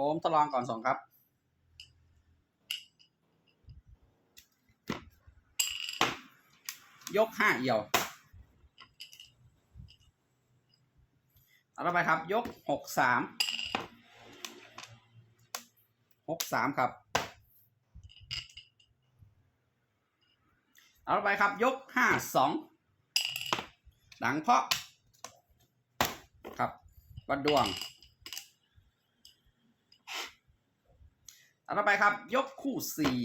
ผมทดลองก่อนส่งครับยกห้าเอี่ยวเอาต่อไปครับ ยกหกสามหกสามครับเอาต่อไปครับ ยกห้าสองดังเพาะ ครับวัดดวง อาต่อไปครับ ยกคู่สี่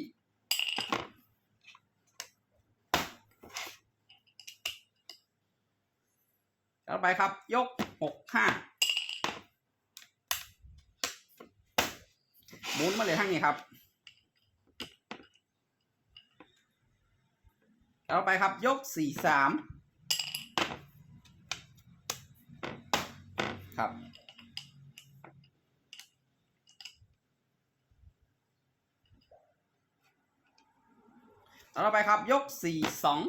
ต่อไปครับ ยกหกห้าหมุนมาเลยทั้งนี้ครับต่อไปครับ ยกสี่สามครับ ต่อไปครับ ยกสี่สอง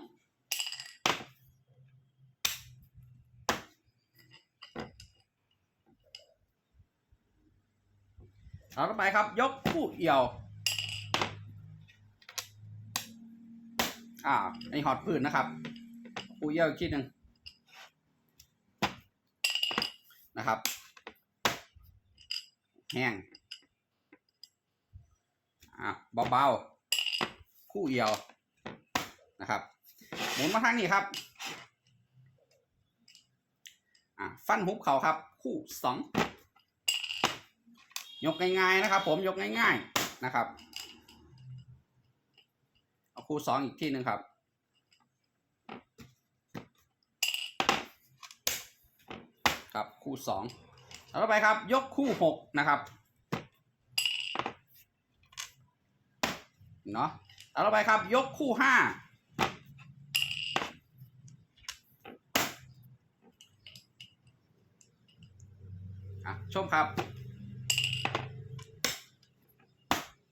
ต่อไปครับ ยกคู่เอี่ยว อ่าอันนี้หอดพื้นนะครับ คู่เอี่ยวอีกทีหนึ่งนะครับ แห้งอ่าเบาๆ คู่เอี่ยว นะครับ หมุนมาทางนี้ครับฟันหุบเขาครับ คู่สองยกง่ายๆนะครับ ผมยกง่ายๆนะครับ เอาคู่สองอีกที่หนึ่งครับครับคู่สองต่อไปครับ ยกคู่หกนะครับเนาะต่อไปครับ ยกคู่ห้า อะชมครับ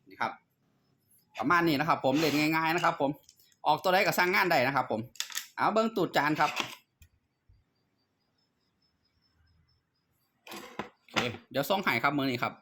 นี่ครับ ประมาณนี้นะครับ ผมเล่นง่ายๆนะครับ ผมออกตัวได้กับสร้างงานได้นะครับ ผม เอาเบิ้งตูดจานครับเดี๋ยวส่งหายครับมือนี้ครับ